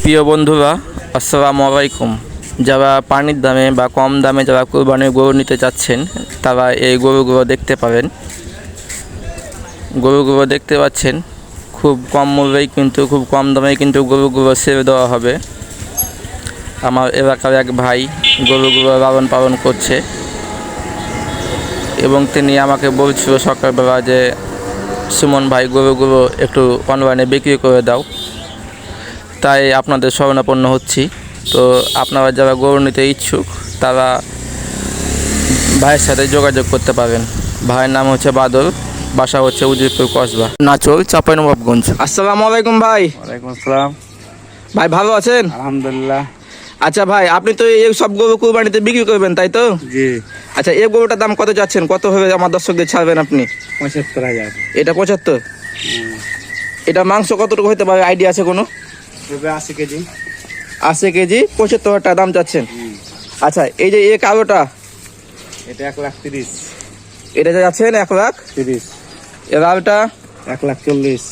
প্রিয় বন্ধুরা, আসসালামু আলাইকুম। যারা পানির দামে বা কম দামে যারা কোরবানির গরু নিতে চাচ্ছেন তারা এই গরুগুলো দেখতে পাবেন। গরুগুলো দেখতে পাচ্ছেন, খুব কম মূল্যেই কিন্তু, খুব কম দামে কিন্তু গরুগুলো ছেড়ে দেওয়া হবে। আমার এলাকার এক ভাই গরুগুলো লালন পালন করছে এবং তিনি আমাকে বলছিল সকালবেলা যে, সুমন ভাই, গরুগুলো একটু অনলাইনে বিক্রি করে দাও। তাই আপনাদের শরণাপন্ন হচ্ছি। তো আপনারা যারা গরু নিতে ইচ্ছুক তারা ভাইয়ের সাথে যোগাযোগ করতে পারেন। ভাইয়ের নাম হচ্ছে বাদল বাসা হচ্ছে উজিরপুর কসবা। নাচল চাপাইনবাবগঞ্জ আসসালামু আলাইকুম ভাই। ওয়ালাইকুম আসসালাম। ভাই ভালো আছেন? আলহামদুলিল্লাহ। আচ্ছা ভাই আপনি তো এই সব গরু কুরবানিতে বিক্রি করবেন তাই তো? জি। আচ্ছা এই গরুটার দাম কত যাচ্ছেন? কত হবে আমার দর্শকদের ছাড়বেন আপনি? পঁচাত্তর হাজার। এটা পঁচাত্তর? এটা মাংস কতটুকু হতে পারে? আইডিয়া আছে কোনো? আশি কেজি। আশি কেজি পঁচাত্তর হাজার টাকা দাম চাচ্ছেন। আচ্ছা এই যে এ কালোটা? এটা এক লাখ তিরিশ। এটা যাচ্ছেন এক লাখ? তিরিশ। এ লালটা? এক লাখ চল্লিশ।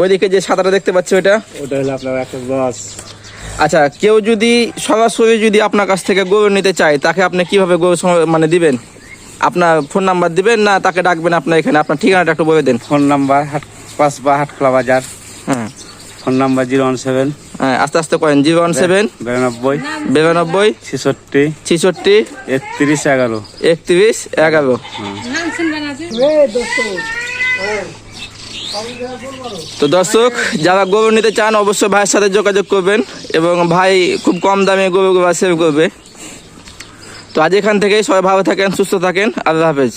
ওইদিকে যে সাদাটা দেখতে পাচ্ছি ওইটা ওটা হলো আপনার এক দশ। আচ্ছা কেউ যদি সরাসরি যদি আপনার কাছ থেকে গরু নিতে চায় তাকে আপনি কীভাবে গরু মানে দিবেন? আপনার ফোন নাম্বার দিবেন না তাকে ডাকবেন আপনার এখানে? আপনার ঠিকানাটা একটু বলে দেন। ফোন নাম্বার হাট পাঁচবা হাটখোলা বাজার। Phone number zero one seven হ্যাঁ আস্তে আস্তে করেন জিরো ওয়ান সেভেন বিরানব্বই বিরানব্বই ছেষট্টি ছেষট্টি একত্রিশ এগারো। একত্রিশ এগারো। তো দর্শক যারা গরু নিতে চান অবশ্যই ভাইয়ের সাথে যোগাযোগ করবেন এবং ভাই খুব কম দামে গরু সেভ করবে। তো আজ এখান থেকেই সবাই ভালো থাকেন সুস্থ থাকেন। আল্লাহ হাফেজ।